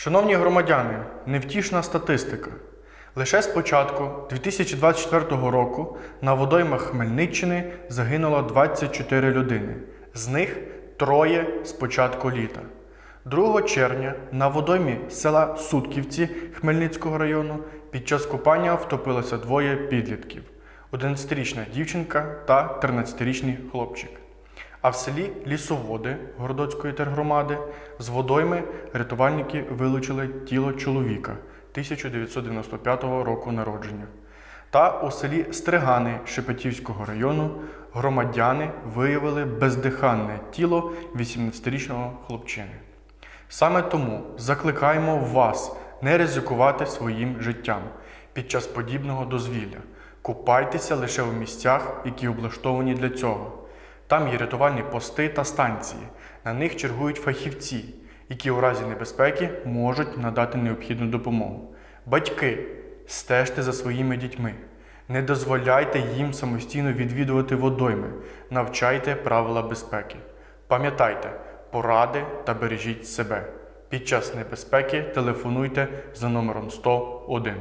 Шановні громадяни, невтішна статистика. Лише з початку 2024 року на водоймах Хмельниччини загинуло 24 людини, з них троє з початку літа. 2 червня на водоймі села Сутківці Хмельницького району під час купання втопилося двоє підлітків: 11-річна дівчинка та 13-річний хлопчик. А в селі Лісоводи Городоцької тергромади з водойми рятувальники вилучили тіло чоловіка 1995 року народження. Та у селі Стригани Шепетівського району громадяни виявили бездиханне тіло 18-річного хлопчини. Саме тому закликаємо вас не ризикувати своїм життям під час подібного дозвілля. Купайтеся лише у місцях, які облаштовані для цього. Там є рятувальні пости та станції. На них чергують фахівці, які у разі небезпеки можуть надати необхідну допомогу. Батьки, стежте за своїми дітьми. Не дозволяйте їм самостійно відвідувати водойми, навчайте правила безпеки. Пам'ятайте, поради та бережіть себе. Під час небезпеки телефонуйте за номером 101.